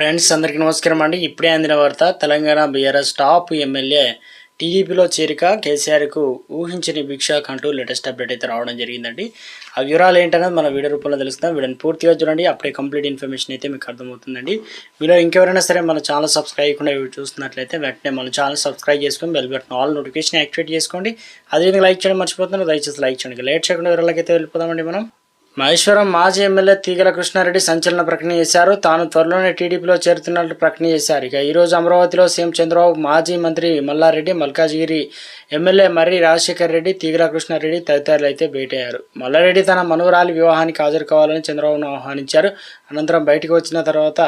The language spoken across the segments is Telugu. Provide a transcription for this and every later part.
ఫ్రెండ్స్ అందరికీ నమస్కారం అండి. ఇప్పుడే అందిన వార్త తెలంగాణ బీఆర్ఎస్ టాప్ ఎమ్మెల్యే టీడీపీలో చేరిక కేసీఆర్కు ఊహించని భిక్షాక్ అంటూ లేటెస్ట్ అప్డేట్ అయితే రావడం జరిగిందండి. ఆ వివరాలు ఏంటనేది మన వీడియో రూపంలో తెలుస్తాం వీడియోని పూర్తిగా చూడండి. అప్పుడే కంప్లీట్ ఇన్ఫర్మేషన్ అయితే మీకు అర్థమవుతుందండి. వీడియో ఇంకెవరైనా సరే మన ఛానల్ సబ్స్క్రైబ్ చేయకుండా చూస్తున్నట్లయితే వెంటనే మన ఛానల్ సబ్స్క్రైబ్ చేసుకొని bell button all notification activate చేసుకోండి. అదేవిధంగా లైక్ చేయడం మర్చిపోతున్నాను దయచేసి లైక్ చేయండి. లేట్ చేయకుండా వివరాలకైతే వెళ్ళిపోదామండి మనం. మహేశ్వరం మాజీ ఎమ్మెల్యే తీగల కృష్ణారెడ్డి సంచలన ప్రకటన చేశారు. తాను త్వరలోనే టీడీపీలో చేరుతున్నట్లు ప్రకటన చేశారు. ఇక ఈరోజు అమరావతిలో సీఎం చంద్రబాబు మాజీ మంత్రి మల్లారెడ్డి మల్కాజ్గిరి ఎమ్మెల్యే మర్రి రాజశేఖర్ రెడ్డి తీగల కృష్ణారెడ్డి తదితరులు అయితే భేటయ్యారు మల్లారెడ్డి తన మనువరాలి వివాహానికి హాజరు కావాలని చంద్రబాబును ఆహ్వానించారు. అనంతరం బయటకు వచ్చిన తర్వాత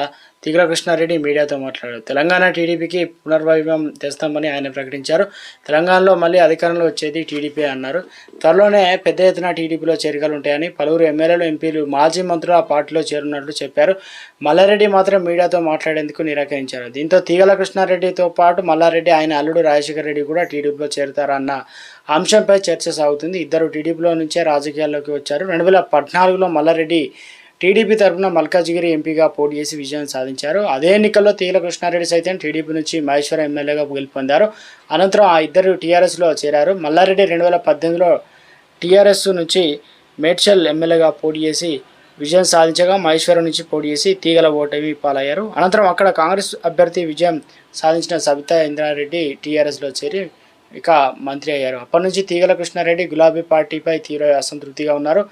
తీగల కృష్ణారెడ్డి మీడియాతో మాట్లాడారు. తెలంగాణ టీడీపీకి పునర్వైభవం తెస్తామని ఆయన ప్రకటించారు. తెలంగాణలో మళ్ళీ అధికారంలో వచ్చేది టీడీపీ అన్నారు. త్వరలోనే పెద్ద ఎత్తున టీడీపీలో చేరికలు ఉంటాయని పలువురు ఎమ్మెల్యే ఎమ్మెల్యేలు ఎంపీలు మాజీ మంత్రులు ఆ పార్టీలో చేరున్నట్లు చెప్పారు. మల్లారెడ్డి మాత్రం మీడియాతో మాట్లాడేందుకు నిరాకరించారు. దీంతో తీగల కృష్ణారెడ్డితో పాటు మల్లారెడ్డి ఆయన అల్లుడు రాజశేఖర రెడ్డి కూడా టీడీపీలో చేరుతారన్న అంశంపై చర్చ సాగుతుంది. ఇద్దరు టీడీపీలో నుంచే రాజకీయాల్లోకి వచ్చారు. రెండు వేల పద్నాలుగులో మల్లారెడ్డి టీడీపీ తరఫున మల్కాజ్గిరి ఎంపీగా పోటీ చేసి విజయం సాధించారు. అదే ఎన్నికల్లో తీగల కృష్ణారెడ్డి సైతం టీడీపీ నుంచి మహేశ్వర ఎమ్మెల్యేగా గెలుపొందారు. అనంతరం ఆ ఇద్దరు టీఆర్ఎస్లో చేరారు. మల్లారెడ్డి రెండు వేల పద్దెనిమిదిలో టీఆర్ఎస్ నుంచి మేడ్చల్ ఎమ్మెల్యేగా పోటీ చేసి విజయం సాధించగా మహేశ్వరం నుంచి పోటీ చేసి తీగల ఓటమి పాలయ్యారు. అనంతరం అక్కడ కాంగ్రెస్ అభ్యర్థి విజయం సాధించిన సబితా ఇంద్రారెడ్డి టీఆర్ఎస్లో చేరి ఇక మంత్రి అయ్యారు. అప్పటి నుంచి తీగల కృష్ణారెడ్డి గులాబీ పార్టీపై తీవ్ర అసంతృప్తిగా ఉన్నారు.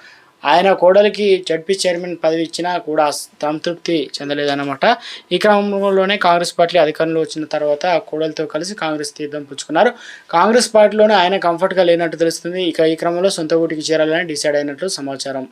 ఆయన కోడలికి జడ్పీ చైర్మన్ పదవి ఇచ్చినా కూడా సంతృప్తి చెందలేదన్నమాట. ఈ క్రమంలోనే కాంగ్రెస్ పార్టీ అధికారంలో వచ్చిన తర్వాత కోడలతో కలిసి కాంగ్రెస్ తీర్థం పుచ్చుకున్నారు. కాంగ్రెస్ పార్టీలోనే ఆయన కంఫర్ట్గా లేనట్టు తెలుస్తుంది. ఇక ఈ క్రమంలో సొంత ఊటికి చేరాలని డిసైడ్ అయినట్లు సమాచారం.